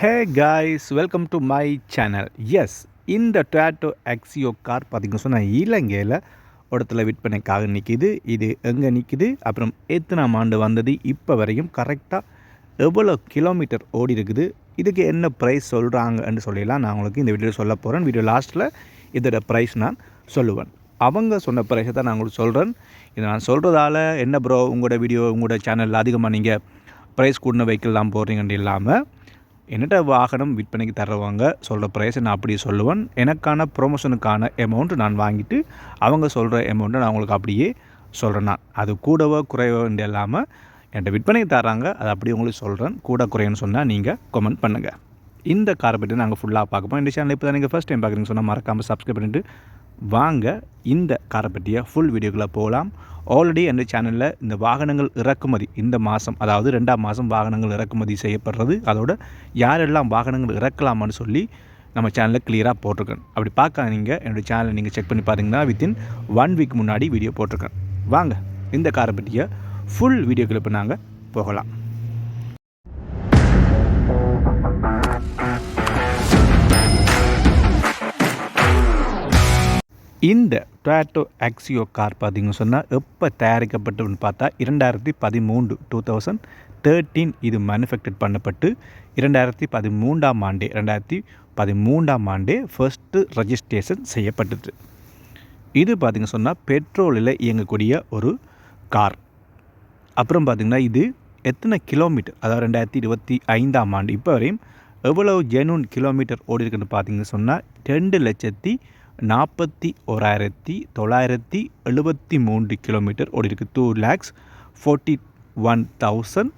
Hey guys welcome to my channel yes இந்த Toyota Axio car பார்த்திங்கன்னு சொன்னால் இலங்கையில் இடத்துல விற்பனைக்காக நிற்கிது இது எங்கே நிற்கிது அப்புறம் எத்தனாம் ஆண்டு வந்தது? இப்போ வரையும் கரெக்டாக எவ்வளோ கிலோமீட்டர் ஓடி இருக்குது இதுக்கு என்ன ப்ரைஸ் சொல்கிறாங்கன்னு சொல்லிடலாம். நான் உங்களுக்கு இந்த வீடியோ சொல்ல போகிறேன் வீடியோ லாஸ்ட்டில் இதோட ப்ரைஸ் நான் சொல்லுவேன். அவங்க சொன்ன ப்ரைஸை தான் நான் உங்களுக்கு சொல்கிறேன் இதை நான் சொல்கிறதால என்ன ப்ரோ உங்களோட வீடியோ உங்களோட சேனலில் அதிகமாக நீங்கள் ப்ரைஸ் கூடின வெஹிக்கிள் போகிறீங்கன்னு இல்லாமல் என்னட்ட வாகனம் விற்பனைக்கு தர்றவங்க சொல்கிற ப்ரைஸை நான் அப்படியே சொல்லுவேன். எனக்கான ப்ரொமோஷனுக்கான அமௌண்ட் நான் வாங்கிட்டு அவங்க சொல்கிற அமௌண்ட்டை நான் உங்களுக்கு அப்படியே சொல்கிறேன் நான். அது கூடவோ குறைவோ இல்லாமல் என்கிட்ட விற்பனைக்கு தராங்க அதை அப்படியே உங்களுக்கு சொல்கிறேன் கூட குறையன்னு சொன்னால் நீங்கள் கமெண்ட் பண்ணுங்கள் இந்த காரை பற்றி நாங்கள் ஃபுல்லாக பார்க்கப்போம் இந்த சேனல் இப்போ தான் நீங்கள் ஃபஸ்ட் டைம் பார்க்குறீங்க சொன்னால் மறக்காமல் சப்ஸ்கிரைப் பண்ணிவிட்டு வாங்க இந்த காரை பற்றிய ஃபுல் வீடியோக்குள்ளே போகலாம். ஆல்ரெடி அந்த சேனலில் இந்த வாகனங்கள் இறக்குமதி இந்த மாதம் அதாவது ரெண்டாம் மாதம் வாகனங்கள் இறக்குமதி செய்யப்படுறது. அதோட யாரெல்லாம் வாகனங்கள் இறக்கலாமான்னு சொல்லி நம்ம சேனலில் கிளியராக போட்டிருக்கேன். அப்படி பார்க்க நீங்கள் என்னோடய சேனலை நீங்கள் செக் பண்ணி பார்த்தீங்கன்னா வித்தின் ஒன் வீக் முன்னாடி வீடியோ போட்டிருக்கேன். வாங்க இந்த காரை பற்றிய ஃபுல் வீடியோ கிளிப்பு நாங்கள் போகலாம். இந்த டொயாட்டோ ஆக்சியோ கார் பார்த்தீங்கன்னு சொன்னால் எப்போ தயாரிக்கப்பட்டதுன்னு பார்த்தா இரண்டாயிரத்தி பதிமூன்று டூ தௌசண்ட் தேர்ட்டீன் இது மேனுஃபேக்சர் பண்ணப்பட்டு இரண்டாயிரத்தி பதிமூன்றாம் ஆண்டே ரெண்டாயிரத்தி பதிமூன்றாம் ஆண்டே ஃபர்ஸ்ட்டு ரெஜிஸ்ட்ரேஷன் செய்யப்பட்டது. இது பார்த்திங்க சொன்னால் பெட்ரோலில் இயங்கக்கூடிய ஒரு கார் அப்புறம் பார்த்திங்கன்னா இது எத்தனை கிலோமீட்டர் அதாவது ரெண்டாயிரத்தி இருபத்தி ஐந்தாம் ஆண்டு இப்போ வரையும் எவ்வளவு ஜெனூன் கிலோமீட்டர் ஓடி இருக்குன்னு பார்த்தீங்கன்னு சொன்னால் ரெண்டு லட்சத்தி நாற்பத்தி ஓராயிரத்தி தொள்ளாயிரத்தி எழுபத்தி மூன்று கிலோமீட்டர் ஓடி இருக்குது two lakhs forty one thousand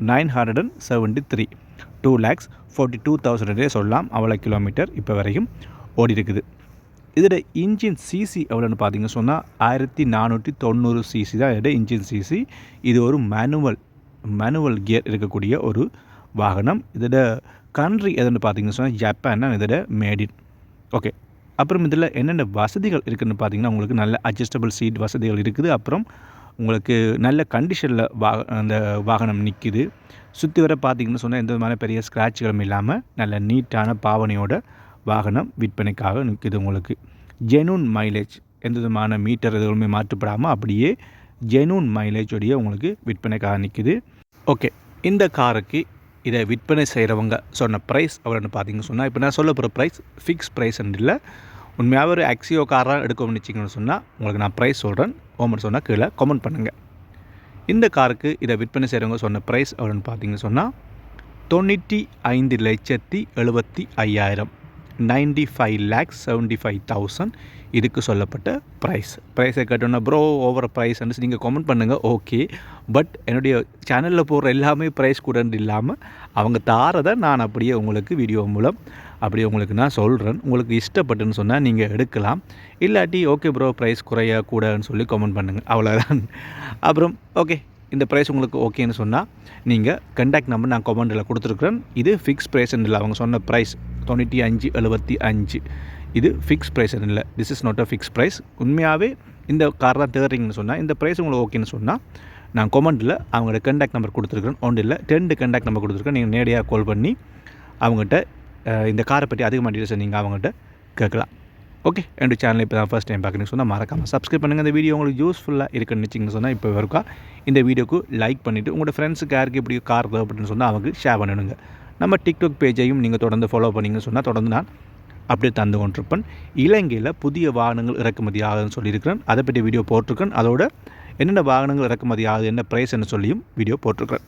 nine hundred and seventy three two lakhs forty two தௌசண்ட்னே சொல்லலாம். அவ்வளோ கிலோமீட்டர் இப்போ வரைக்கும் ஓடி இருக்குது இதோட இன்ஜின் சிசி எவ்வளோன்னு பார்த்தீங்க சொன்னால் ஆயிரத்தி நானூற்றி தொண்ணூறு சிசி தான் இதோட இன்ஜின் சிசி இது ஒரு மேனுவல் மேனுவல் கியர் இருக்கக்கூடிய ஒரு வாகனம். இதோட கண்ட்ரி எதுன்னு பார்த்தீங்கன்னு சொன்னால் ஜப்பான் தான் இதோட மேடின் ஓகே அப்புறம் இதில் என்னென்ன வசதிகள் இருக்குதுன்னு பார்த்தீங்கன்னா உங்களுக்கு நல்ல அட்ஜஸ்டபிள் சீட் வசதிகள் இருக்குது. அப்புறம் உங்களுக்கு நல்ல கண்டிஷனில் வா அந்த வாகனம் நிற்கிது சுற்றி வர பார்த்தீங்கன்னு சொன்னால் எந்த விதமான பெரிய ஸ்க்ராட்ச்களும் இல்லாமல் நல்ல நீட்டான பாவனையோட வாகனம் விற்பனைக்காக நிற்கிது உங்களுக்கு. ஜெனூன் மைலேஜ் எந்த விதமான மீட்டர் எதுவுமே மாற்றப்படாமல் அப்படியே ஜெனூன் மைலேஜோடைய உங்களுக்கு விற்பனைக்காக நிற்கிது ஓகே இந்த காருக்கு இதை விற்பனை செய்கிறவங்க சொன்ன ப்ரைஸ் எவ்வளோன்னு பார்த்தீங்கன்னு சொன்னால் இப்போ நான் சொல்ல போகிற ப்ரைஸ் ஃபிக்ஸ் ப்ரைஸ் இல்லை. உண்மையாக ஒரு ஆக்சியோ காராக எடுக்க நினச்சிங்கன்னு சொன்னால் உங்களுக்கு நான் ப்ரைஸ் சொல்கிறேன் ஓமன் சொன்னால் கீழே கமெண்ட் பண்ணுங்கள் இந்த காருக்கு இதை விற்பனை செய்கிறவங்க சொன்ன ப்ரைஸ் அவர்னு பார்த்தீங்கன்னு சொன்னால் தொண்ணூற்றி ஐந்து லட்சத்தி எழுபத்தி ஐயாயிரம் ninety five lakhs seventy five thousand இதுக்கு சொல்லப்பட்ட ப்ரைஸ் ப்ரைஸை கேட்டோன்னா ப்ரோ ஓவர் ப்ரைஸ் நீங்கள் கமெண்ட் பண்ணுங்கள் ஓகே பட் என்னுடைய சேனலில் போடுற எல்லாமே ப்ரைஸ் கூட இல்லாமல் அவங்க தாரதை நான் அப்படியே உங்களுக்கு வீடியோ மூலம் அப்படியே உங்களுக்கு நான் சொல்கிறேன் உங்களுக்கு இஷ்டப்பட்டுன்னு சொன்னால் நீங்கள் எடுக்கலாம். இல்லாட்டி ஓகே ப்ரோ ப்ரைஸ் குறைய கூடன்னு சொல்லி கமெண்ட் பண்ணுங்கள் அவ்வளோதான் அப்புறம் ஓகே இந்த ப்ரைஸ் உங்களுக்கு ஓகேன்னு சொன்னால் நீங்கள் கண்டாக்ட் நம்பர் நான் கமெண்டில் கொடுத்துருக்குறேன். இது ஃபிக்ஸ் ப்ரைஸ்ன்னு இல்லை அவங்க சொன்ன ப்ரைஸ் தொண்ணூற்றி அஞ்சு எழுபத்தி அஞ்சு. இது ஃபிக்ஸ் ப்ரைஸ்னு இல்லை. This is not a fix price உண்மையாகவே இந்த கார் தான் தேர்றீங்கன்னு சொன்னால் இந்த ப்ரைஸ் உங்களுக்கு ஓகேன்னு சொன்னால் நான் கொமெண்ட்டில் அவங்களோட கண்டாக்ட் நம்பர் கொடுத்துருக்கேன் ஒன்று இல்லை டென்ட்டு கண்டாக்ட் நம்பர் கொடுத்துருக்கேன் நீங்கள் நேரடியாக கால் பண்ணி அவங்ககிட்ட இந்த காரை பற்றி அதிகமாக டீட்டெயில்ஸ் நீங்கள் அவங்ககிட்ட கேட்கலாம். ஓகே என்னோட சேனல் இப்போ தான் ஃபஸ்ட் டைம் பார்க்குறீங்க சொன்னால் மறக்காமல் சப்ஸ்கிரைப் பண்ணுங்கள் இந்த வீடியோ உங்களுக்கு யூஸ்ஃபுல்லாக இருக்குன்னு நினச்சிங்கன்னு சொன்னால் இப்போ வரைக்கும் இந்த வீடியோக்கு லைக் பண்ணிவிட்டு உங்களோட ஃப்ரெண்ட்ஸுக்கு யாருக்கு இப்படி கார் அப்படின்னு சொன்னால் அவங்க ஷேர் பண்ணணுங்க நம்ம டிக்டாக் பேஜையும் நீங்கள் தொடர்ந்து ஃபாலோ பண்ணிங்கன்னு சொன்னால் தொடர்ந்து நான் அப்படியே தந்து கொண்டிருப்பேன். இலங்கையில் புதிய வாகனங்கள் இறக்குமதி ஆகுதுன்னு சொல்லியிருக்கிறேன். அதை பற்றி வீடியோ போட்டிருக்கேன். அதோட என்னென்ன வாகனங்கள் இறக்குமதி ஆகுது என்ன ப்ரைஸ் என்ன சொல்லியும் வீடியோ போட்டிருக்கிறேன்.